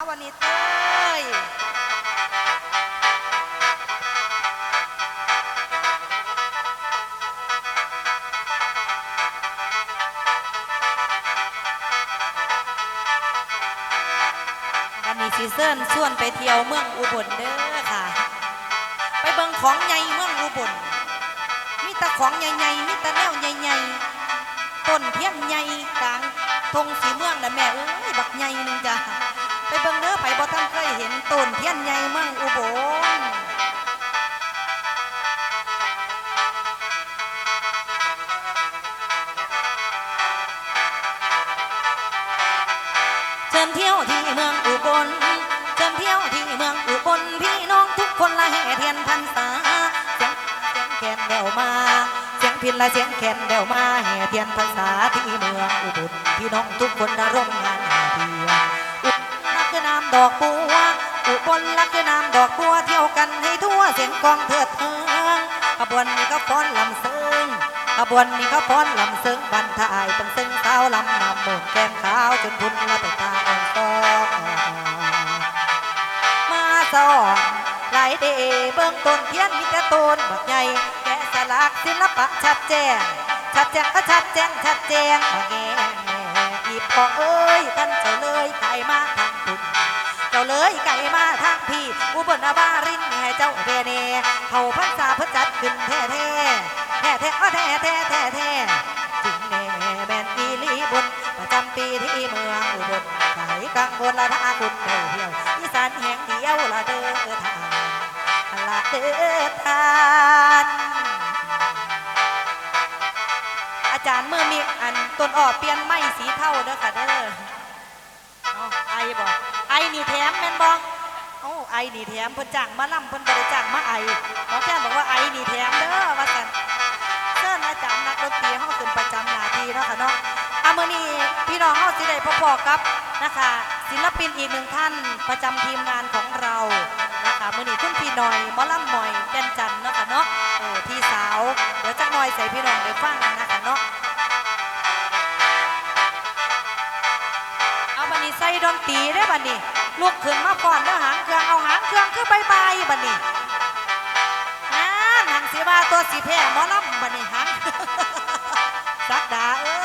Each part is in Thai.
วันนี้เต้ยวันนี้ซีเซินส่วนไปเที่ยวเมืองอุบลเด้อค่ะ ไปเบิ่งของใหญ่เมืองอุบลมีแต่ของใหญ่ๆมีแต่แนวใหญ่ๆต้นเทียนใหญ่กลางทงสีเมืองนะแม่เอ้ยบักใหญ่นึงจ้ะ ไปเบิ่งเด้อไปบ่ทันเคยเห็นต้นเทียนใหญ่เมืองอุบลเชิญเที่ยวที่เมืองอุบลเชิญเที่ยวที่เมืองอุบลพี่น้องทุกคนละแห่เทียนพรรษาเสียงเสียงแคนแววมาเสียงพินและเสียงแคนแววมาแห่เทียนพรรษาที่เมืองอุบลพี่น้องทุกคนระร่วมงาน ดอกบัวอุบลรักคือน้ำดอกบัวเที่ยวกันให้ทั่วเสียงกองเถิดเทิงขบวนนี้ก็ฟ้อนลำเซิงขบวนนี้ก็ฟ้อนลำเซิงบันทายเป็นซึ่งสาวลำนำหมนแก้มขาวจนพุ่นละไปตาอ่อนตอกมาสอนหลายเดเบื้องต้นเทียนมีแต่ต้นบักใหญ่แกะสลักศิลปะชัดแจ้งชัดแจ้งก็ชัดแจ้งชัดแจ้งมาแง่อีพอเอ้ยท่านเจ้าเลยไก่มาทางคุณ จ้าเลยไก่มาทางพี่อุบลอาบารินให้เจ้าเบเนเขาพันษาพื่อจัดขึ้นแท้แท้แท้แท้แท้แท้แท้แท้จึงแน่แมนอีลีบุญประจำปีที่เมืองอุบลไก่กังวลละทาคุณเดียวเดียวอีสานแห่งเดียวละเด้อทานละเด้อทานอาจารย์เมื่อมีอันต้นอ้อเปลี่ยนไม้สีเทาเด้อค่ะเด้อเอาไอบ่ไอ นี่แถมแม่นบ่โอ้ไอนี่แถมเพิ่นจ้างมาล่ำเพิ่นบ่ได้จ้างมาไอหมอแค่บอกว่าไอนี่แถมเด้อว่าซั่นเชิญอาจารย์นักดนตรีเฮาขึ้นประจำหน้าที่เนาะค่ะเนาะอามื้อนี้พี่น้องเฮาสิได้พบๆกับนะคะ ศิลปินอีกหนึ่งท่านประจำทีมงานของเรานะคะมื้อนี้คุณพี่หน่อยหมอลำหน่อยแก่นจันเนาะค่ะเนาะเออพี่สาวเดี๋ยวจักหน่อยใส่พี่น้องได้ฟังนะคะเนาะเอาบันนี้ใส่ดนตรีได้บันนี้ ลุกขึ้นมาก่อนแล้วหางเครื่องเอาหางเครื่องคือใบใบบันนี้อ่าหนังสีว่าตัวสีแพร่หมอลำบันนี้หางสักดาเอ้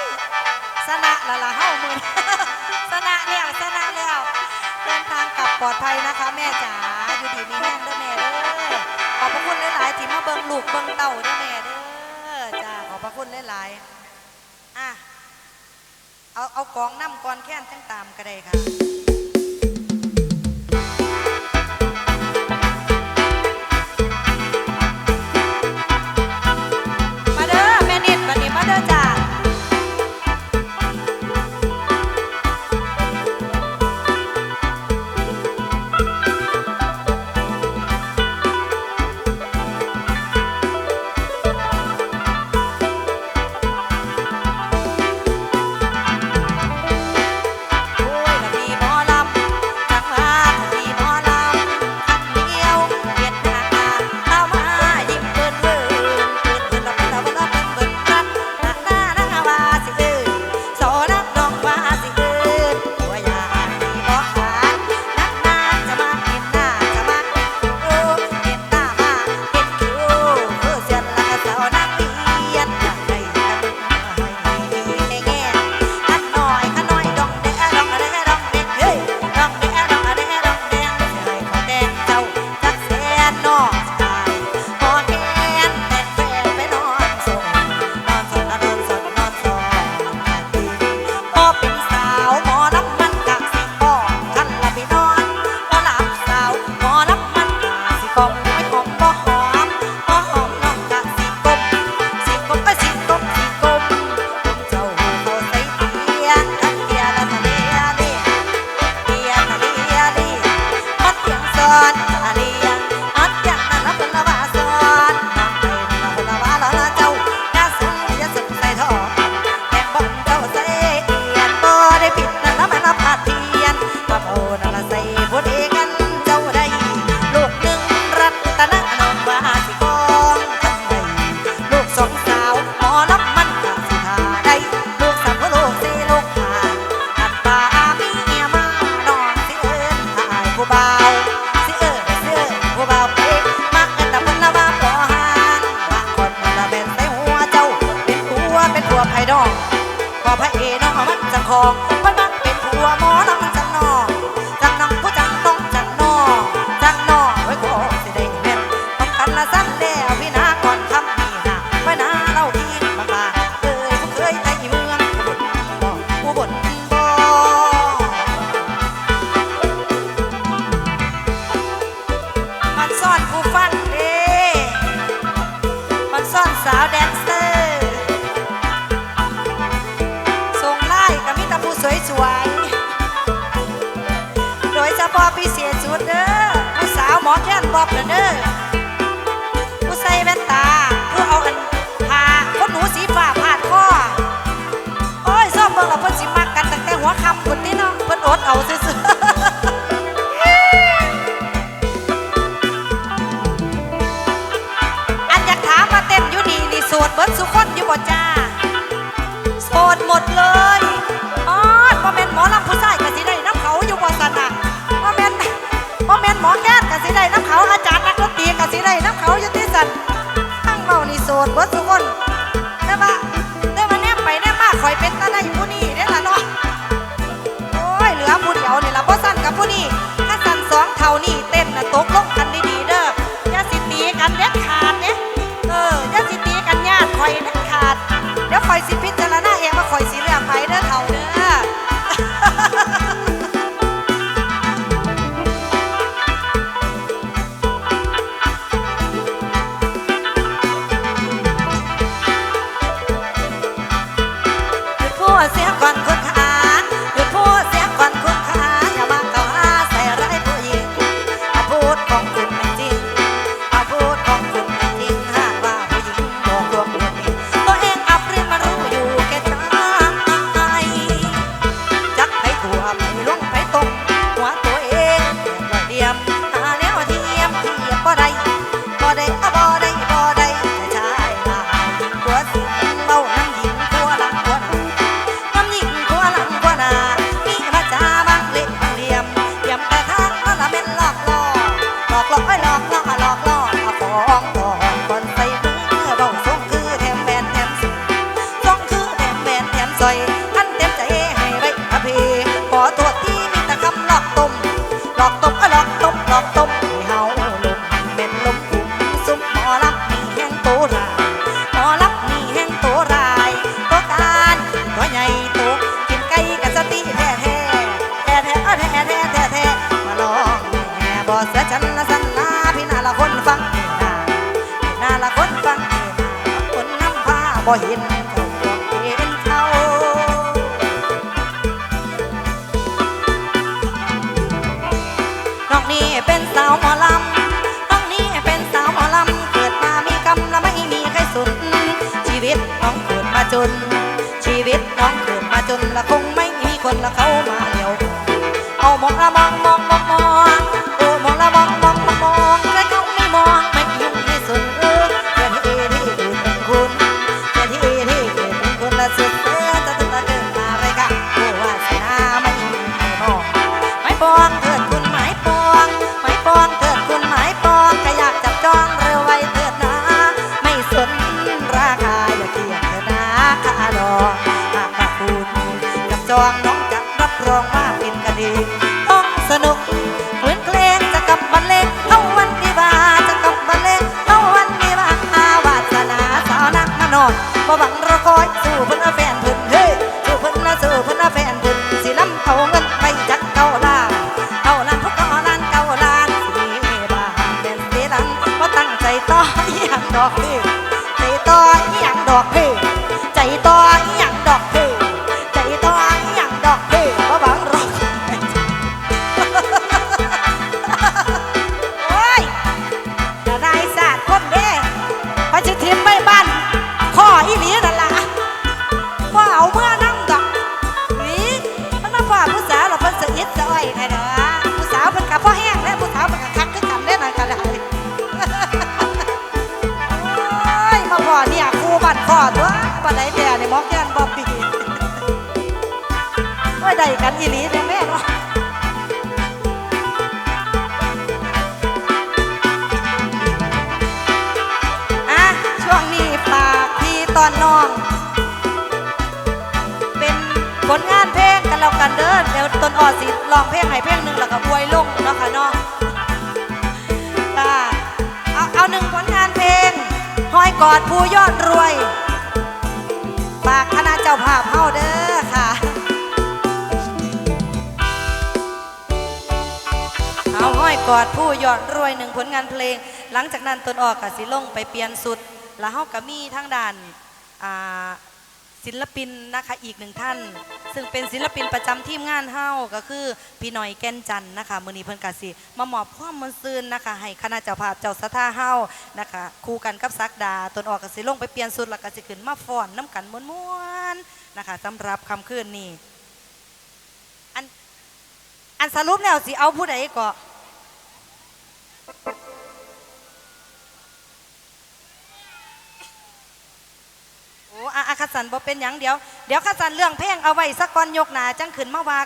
ยสนะละละเฮ้ามือสนะแล้วสนะแล้วเดินทางกลับปลอดภัยนะคะ แม่จ๋าอยู่ดีมีแห้งเด้อแม่เด้อขอบพระคุณหลายๆที่มาเบิ่งลูกเบิ่งเต่าเด้อแม่เด้อจ้าขอบพระคุณหลายๆอะเอาเอากองน้ำก่อนแค้นจังตามก็ได้ค่ะ ซ่อนสาวแดนเซอร์ส่งไล่กับมิตรผู้สวยสวยโดยเฉพาะพี่เศษสุดเด้อผู้สาวหมอแค่นบอบเด้อผู้ใส่แว่นตาผู้เอาอันหาคนหนูสีฟ้าผ่านข้อโอ้ยซ่อมเบิ่งละเพิ่นสิมักกันตั้งแต่หัวค่น บ่เห็นเองนี่เป็นสาวหมอลำน้องนี้เป็นสาวหมอลำ เกิดมามีกำและไม่มีใครสนชีวิตน้องเกิดมาจน ชีวิตน้องเกิดมาจนละคงไม่มีคนละเขามาเหี่ยว เอามองละมมองมอง บ่หวัง ปาไหนแต่ในมอกแกนบอบปีว่าใดกันอีหลีเนี่ยแม่เนาอะช่วงนี้ฝากพี่ตอนน้อง เป็นผลงานเพลงกันเล้วกันเดินเดี๋ยวตนอ่อสิลองเพลงไหนเพลงหนึ่งแล้วก็บวยลงเนาะค่ะเนาะเอาเอาหนึ่งผลงานเพลงห้อยกอดผู้ยอดรวย ฝากคณะเจ้าภาพเฮาเด้อค่ะเอาห้อยกอดผู้ยอดรวยหนึ่งผลงานเพลง หลังจากนั้นตนออกกับสิลงไปเปลี่ยนสุด แล้วเฮาก็มีทั้งด้านอ่า ศิลปินนะคะอีกหนึ่งท่าน ซึ่งเป็นศิลปินประจำทีมงานเฮาก็คือพี่หน่อยแก่นจันนะคะมือนีเพิ่นกาสิมาหมอบความมนซืนนะคะ ให้คณะเจ้าภาพเจ้าสถาเฮานะคะคู่กันกับซักดาตนออกกับสิลงไปเปลี่ยนสุดแล้วก็สิขึ้นมาฟ้อนน้ำกันม้วนๆนะคะสำหรับคำคืนนี้อันอันสรุปแล้วสิเอาผู้ใดก็ อ้อาคัสันบ่เป็นหยังเดี๋ยว เดี๋ยวคัสันเรื่องเพลงเอาไว้สักก่อนยกหนาจังขึ้นมาว่า